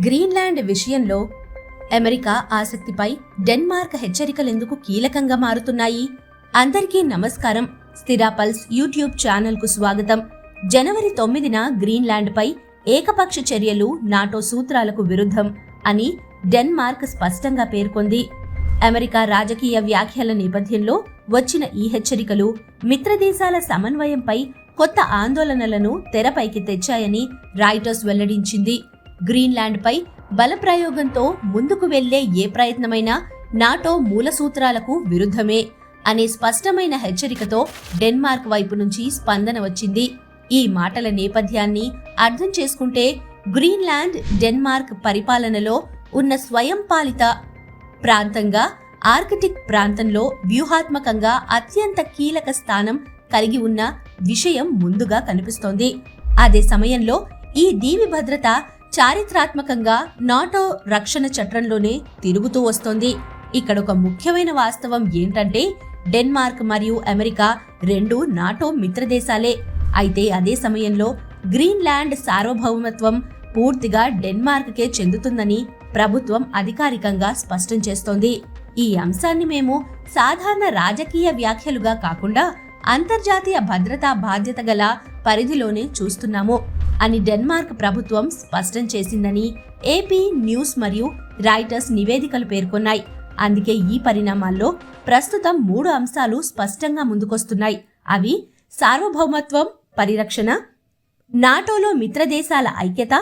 Greenland విషయంలో America ఆసక్తిపై Denmark హెచ్చరికలెందుకు కీలకంగా మారుతున్నాయి? అందరికీ నమస్కారం. స్థిరా పల్స్ యూట్యూబ్ ఛానల్కు స్వాగతం. జనవరి తొమ్మిదిన గ్రీన్లాండ్పై ఏకపక్ష చర్యలు నాటో సూత్రాలకు విరుద్ధం అని డెన్మార్క్ స్పష్టంగా పేర్కొంది. అమెరికా రాజకీయ వ్యాఖ్యల నేపథ్యంలో వచ్చిన ఈ హెచ్చరికలు మిత్రదేశాల సమన్వయంపై కొత్త ఆందోళనలను తెరపైకి తెచ్చాయని రాయిటర్స్ వెల్లడించింది. గ్రీన్లాండ్పై బలప్రయోగంతో ముందుకు వెళ్ళే ఏ ప్రయత్నమైనా నాటో మూల సూత్రాలకు విరుద్ధమే అనే స్పష్టమైన హెచ్చరికతో డెన్మార్క్ వైపు నుంచి స్పందన వచ్చింది. ఈ మాటల నేపథ్యాన్ని అర్థం చేసుకుంటే గ్రీన్లాండ్ డెన్మార్క్ పరిపాలనలో ఉన్న స్వయంపాలిత ప్రాంతంగా ఆర్కిటిక్ ప్రాంతంలో వ్యూహాత్మకంగా అత్యంత కీలక స్థానం కలిగి ఉన్న విషయం ముందుగా కనిపిస్తోంది. అదే సమయంలో ఈ దీవి భద్రత చారిత్రాత్మకంగా నాటో రక్షణ చట్రంలోనే తిరుగుతూ వస్తోంది. ఇక్కడ ఒక ముఖ్యమైన వాస్తవం ఏంటంటే డెన్మార్క్ మరియు అమెరికా రెండు నాటో మిత్రదేశాలే. అయితే అదే సమయంలో గ్రీన్లాండ్ సార్వభౌమత్వం పూర్తిగా డెన్మార్క్కే చెందుతుందని ప్రభుత్వం అధికారికంగా స్పష్టం చేస్తోంది. ఈ అంశాన్ని మేము సాధారణ రాజకీయ వ్యాఖ్యలుగా కాకుండా అంతర్జాతీయ భద్రతా బాధ్యత గల పరిధిలోనే చూస్తున్నాము. అని డెన్మార్క్ ప్రభుత్వం స్పష్టం చేసిందని ఏపీ న్యూస్ మరియు రాయిటర్స్ నివేదికలు పేర్కొన్నాయి. అందుకే ఈ పరిణామాల్లో ప్రస్తుతం మూడు అంశాలు స్పష్టంగా ముందుకొస్తున్నాయి. అవి సార్వభౌమత్వం పరిరక్షణ నాటోలో మిత్రదేశాల ఐక్యత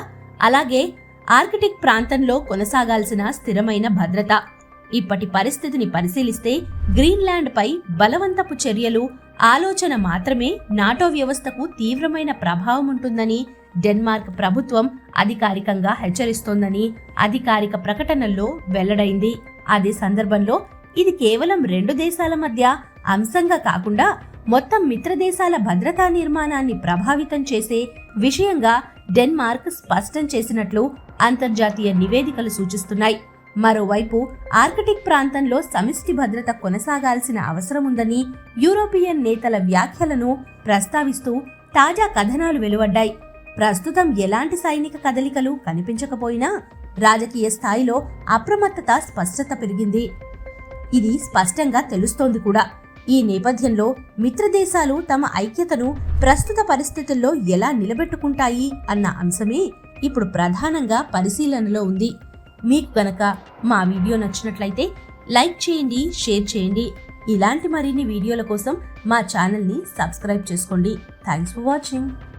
అలాగే ఆర్కిటిక్ ప్రాంతంలో కొనసాగాల్సిన స్థిరమైన భద్రత. ఇప్పటి పరిస్థితిని పరిశీలిస్తే గ్రీన్లాండ్పై బలవంతపు చర్యలు ఆలోచన మాత్రమే నాటో వ్యవస్థకు తీవ్రమైన ప్రభావం ఉంటుందని డెన్మార్క్ ప్రభుత్వం అధికారికంగా హెచ్చరిస్తోందని అధికారిక ప్రకటనల్లో వెల్లడైంది. అదే సందర్భంలో ఇది కేవలం రెండు దేశాల మధ్య అంశంగా కాకుండా మొత్తం మిత్రదేశాల భద్రతా నిర్మాణాన్ని ప్రభావితం చేసే విషయంగా డెన్మార్క్ స్పష్టం చేసినట్లు అంతర్జాతీయ నివేదికలు సూచిస్తున్నాయి. మరోవైపు ఆర్కిటిక్ ప్రాంతంలో సమిష్టి భద్రత కొనసాగాల్సిన అవసరం ఉందని యూరోపియన్ నేతల వ్యాఖ్యలను ప్రస్తావిస్తూ తాజా కథనాలు వెలువడ్డాయి. ప్రస్తుతం ఎలాంటి సైనిక కదలికలు కనిపించకపోయినా రాజకీయ స్థాయిలో అప్రమత్తత స్పష్టత పెరిగింది. ఇది స్పష్టంగా తెలుస్తోంది కూడా. ఈ నేపథ్యంలో మిత్రదేశాలు తమ ఐక్యతను ప్రస్తుత పరిస్థితుల్లో ఎలా నిలబెట్టుకుంటాయి అన్న అంశమే ఇప్పుడు ప్రధానంగా పరిశీలనలో ఉంది. మీకు కనుక మా వీడియో నచ్చినట్లయితే లైక్ చేయండి షేర్ చేయండి. ఇలాంటి మరిన్ని వీడియోల కోసం మా ఛానల్ని సబ్స్క్రైబ్ చేసుకోండి. Thanks for watching